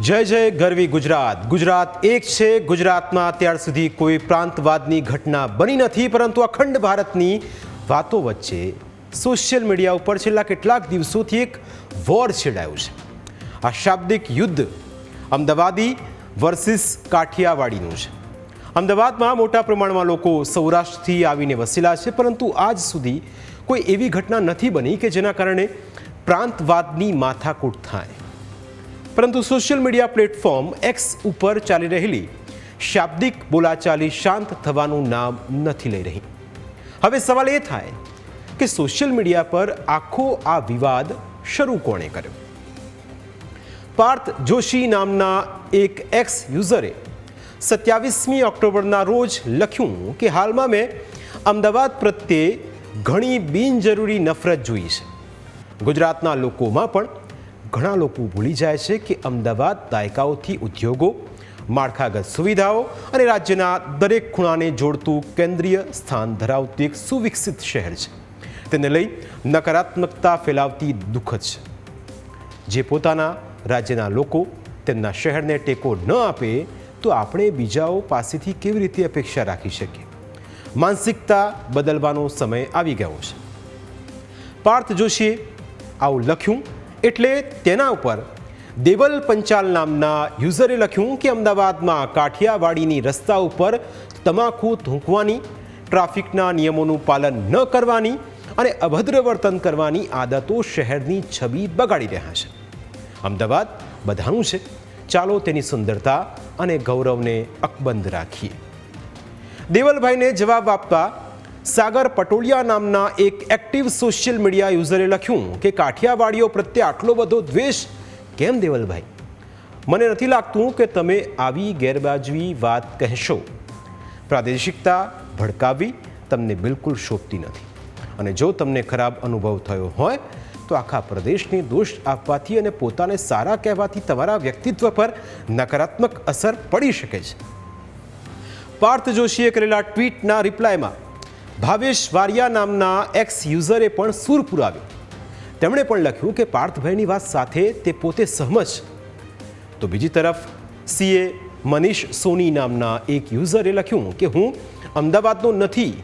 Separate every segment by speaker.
Speaker 1: જય જય ગરવી ગુજરાત. ગુજરાત એક છે. ગુજરાતમાં અત્યાર સુધી કોઈ પ્રાંતવાદની ઘટના બની નથી, પરંતુ અખંડ ભારતની વાતો વચ્ચે સોશિયલ મીડિયા ઉપર છેલ્લા કેટલાક દિવસોથી એક વોર છેડાયું છે. આ શાબ્દિક યુદ્ધ અમદાવાદી વર્સિસ કાઠિયાવાડીનું છે. અમદાવાદમાં મોટા પ્રમાણમાં લોકો સૌરાષ્ટ્રથી આવીને વસેલા છે, પરંતુ આજ સુધી કોઈ એવી ઘટના નથી બની કે જેના કારણે પ્રાંતવાદની માથાકૂટ થાય. પરંતુ સોશિયલ મીડિયા પ્લેટફોર્મ એક્સ ઉપર ચાલી રહેલી શાબ્દિક બોલાચાલી શાંત થવાનું નામ નથી લઈ રહી. હવે સવાલ એ થાય કે સોશિયલ મીડિયા પર આખો આ વિવાદ શરૂ કોણે કર્યો? પાર્થ જોશી નામના એક એક્સ યુઝરે સત્યાવીસમી ઓક્ટોબરના રોજ લખ્યું કે હાલમાં મેં અમદાવાદ પ્રત્યે ઘણી બિનજરૂરી નફરત જોઈ છે. ગુજરાતના લોકોમાં પણ ઘણા લોકો ભૂલી જાય છે કે અમદાવાદ દાયકાઓથી ઉદ્યોગો, માળખાગત સુવિધાઓ અને રાજ્યના દરેક ખૂણાને જોડતું કેન્દ્રીય સ્થાન ધરાવતું એક સુવિકસિત શહેર છે. તેને લઈ નકારાત્મકતા ફેલાવતી દુઃખદ છે. જે પોતાના રાજ્યના લોકો તેમના શહેરને ટેકો ન આપે, તો આપણે બીજાઓ પાસેથી કેવી રીતે અપેક્ષા રાખી શકીએ? માનસિકતા બદલવાનો સમય આવી ગયો છે. પાર્થ જોશીએ આવું લખ્યું એટલે તેના ઉપર દેવલ પંચાલ નામના યુઝરે લખ્યું કે અમદાવાદમાં કાઠિયાવાડીની રસ્તા ઉપર તમાકુ થૂંકવાની ટ્રાફિકના નિયમોનું પાલન ન કરવાની અને અભદ્ર વર્તન કરવાની આદતો શહેરની છબી બગાડી રહ્યા છે. અમદાવાદ બધાનું છે. ચાલો તેની સુંદરતા અને ગૌરવને અકબંધ રાખીએ. દેવલભાઈને જવાબ આપતા સાગર પટોળિયા નામના એક એક્ટિવ સોશિયલ મીડિયા યુઝરે લખ્યું કે કાઠિયાવાડીઓ પ્રત્યે આટલો બધો દ્વેષ કેમ દેવલભાઈ? મને નથી લાગતું કે તમે આવી ગેરબાજવી વાત કહેશો. પ્રાદેશિકતા ભડકાવી તમને બિલકુલ શોભતી નથી. અને જો તમને ખરાબ અનુભવ થયો હોય, તો આખા પ્રદેશને દોષ આપવાથી અને પોતાને સારા કહેવાથી તમારા વ્યક્તિત્વ પર નકારાત્મક અસર પડી શકે છે. પાર્થ જોશીએ કરેલા ટ્વીટના રિપ્લાયમાં ભાવેશ વારિયા નામના એક્સ યુઝરે પણ સૂર પુરાવ્યો. તેમણે પણ લખ્યું કે પાર્થભાઈની વાત સાથે તે પોતે સહમત તો બીજી તરફ સીએ મનીષ સોની નામના એક યુઝરે લખ્યું કે હું અમદાવાદનો નથી,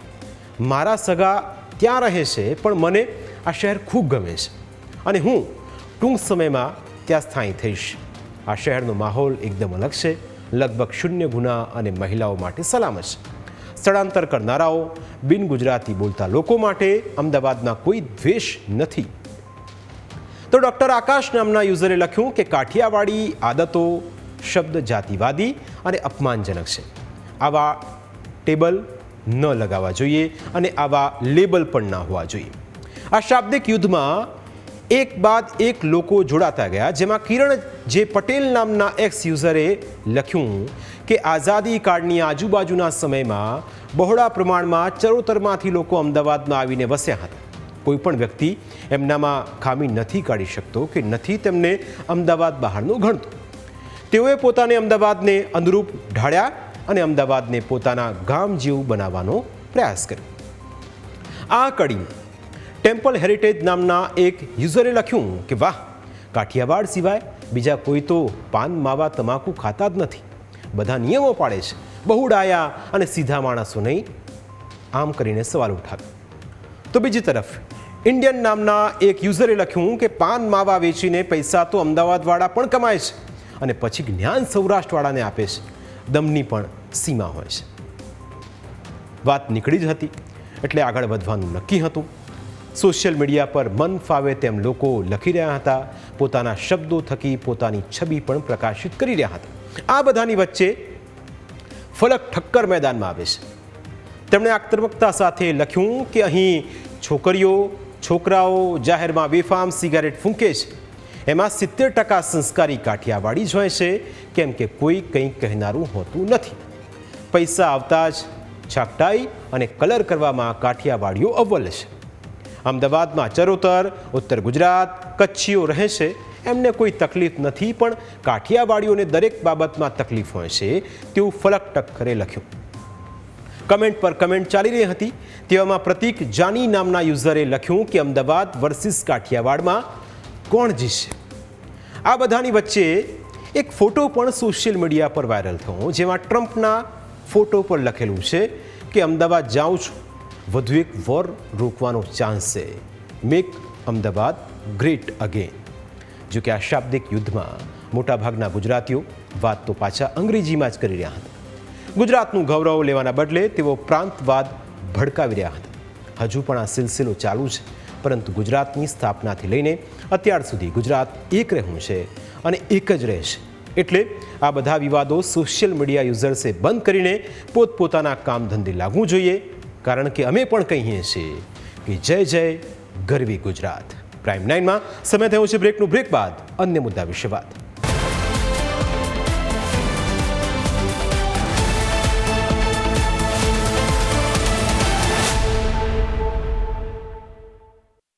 Speaker 1: મારા સગા ત્યાં રહે છે, પણ મને આ શહેર ખૂબ ગમે છે અને હું ટૂંક સમયમાં ત્યાં સ્થાયી થઈશ. આ શહેરનો માહોલ એકદમ અલગ છે, લગભગ શૂન્ય ગુના અને મહિલાઓ માટે સલામત છે. સ્થળાંતર કરનારાઓ બિન ગુજરાતી બોલતા લોકો માટે અમદાવાદના કોઈ દ્વેષ નથી. તો ડૉક્ટર આકાશ નામના યુઝરે લખ્યું કે કાઠિયાવાડી આદતો શબ્દ જાતિવાદી અને અપમાનજનક છે. આવા ટેબલ ન લગાવવા જોઈએ અને આવા લેબલ પણ ના હોવા જોઈએ. આ શાબ્દિક યુદ્ધમાં એક બાદ એક લોકો જોડાતા ગયા, જેમાં કિરણ જે પટેલ નામના એક્સ યુઝરે લખ્યું કે આઝાદી કાળની આજુબાજુના સમયમાં બહોળા પ્રમાણમાં ચરોતરમાંથી લોકો અમદાવાદમાં આવીને વસ્યા હતા. કોઈ પણ વ્યક્તિ એમનામાં ખામી નથી કાઢી શકતો કે નથી તેમને અમદાવાદ બહારનું ગણતો. તેઓએ પોતાને અમદાવાદને અનુરૂપ ઢાળ્યા અને અમદાવાદને પોતાના ગામ જેવું બનાવવાનો પ્રયાસ કર્યો. આ કડી ટેમ્પલ હેરિટેજ નામના એક યુઝરે લખ્યું કે, વાહ, કાઠિયાવાડ સિવાય બીજા કોઈ તો પાન, માવા, તમાકુ ખાતા જ નથી. બધા નિયમો પાડે છે. બહુ ડાયા અને સીધા માણસો નહીં. આમ કરીને સવાલ ઉઠાવ્યો તો બીજી તરફ, ઇન્ડિયન નામના એક યુઝરે લખ્યું કે પાન માવા વેચીને પૈસા તો અમદાવાદવાળા પણ કમાય છે અને પછી જ્ઞાન સૌરાષ્ટ્રવાળાને આપે છે. દમની પણ સીમા હોય છે. વાત નીકળી જ હતી, એટલે આગળ વધવાનું નક્કી હતું. સોશિયલ મીડિયા પર મન ફાવે તેમ લોકો લખી રહ્યા હતા. પોતાના શબ્દો થકી પોતાની છબી પણ પ્રકાશિત કરી રહ્યા હતા. આ બધાની વચ્ચે ફલક ઠક્કર મેદાનમાં આવે છે. તેમણે આક્રમકતા સાથે લખ્યું કે અહીં છોકરીઓ, છોકરાઓ જાહેરમાં બેફામ સિગારેટ ફૂંકે છે. એમાં સિત્તેર ટકા સંસ્કારી કાઠિયાવાડી જ હોય છે, કેમ કે કોઈ કંઈ કહેનારું હોતું નથી. પૈસા આવતા જ છાપટાઈ અને કલર કરવામાં કાઠિયાવાડીઓ અવ્વલ છે. અમદાવાદમાં ચરોતર, ઉત્તર ગુજરાત કચ્છીઓ રહે છે એમને કોઈ તકલીફ નથી, પણ કાઠિયાવાડીઓને દરેક બાબતમાં તકલીફ હોય છે, તેવું ફલક ટક્કરે લખ્યું. કમેન્ટ પર કમેન્ટ ચાલી રહી હતી, તેવામાં પ્રતિક જાની નામના યુઝરે લખ્યું કે અમદાવાદ વર્સિસ કાઠિયાવાડમાં કોણ જીતશે. આ બધાની વચ્ચે એક ફોટો પણ સોશિયલ મીડિયા પર વાયરલ થયો, જેમાં ટ્રમ્પના ફોટો પર લખેલું છે કે, અમદાવાદ જાઉં છું. વધુ એક વોર રોકવાનો ચાન્સ છે. Make Ahmedabad great again. જો કે આ શાબ્દિક યુદ્ધમાં મોટાભાગના ગુજરાતીઓ વાત તો પાછા અંગ્રેજીમાં જ કરી રહ્યા હતા. ગુજરાતનું ગૌરવ લેવાના બદલે તેઓ પ્રાંતવાદ ભડકાવી રહ્યા હતા. હજુ પણ આ સિલસિલો ચાલુ છે, પરંતુ ગુજરાતની સ્થાપનાથી લઈને અત્યાર સુધી ગુજરાત એક રહ્યું છે અને એક જ રહેશે. એટલે આ બધા વિવાદો સોશિયલ મીડિયા યુઝર્સે બંધ કરીને પોતપોતાના કામ ધંધે લાગવું જોઈએ, કારણ કે અમે પણ કહીએ છીએ કે જય જય ગરવી ગુજરાત. પ્રાઇમ નાઇનમાં સમય થયો છે બ્રેકનું બ્રેક બાદ અન્ય મુદ્દા વિશે વાત.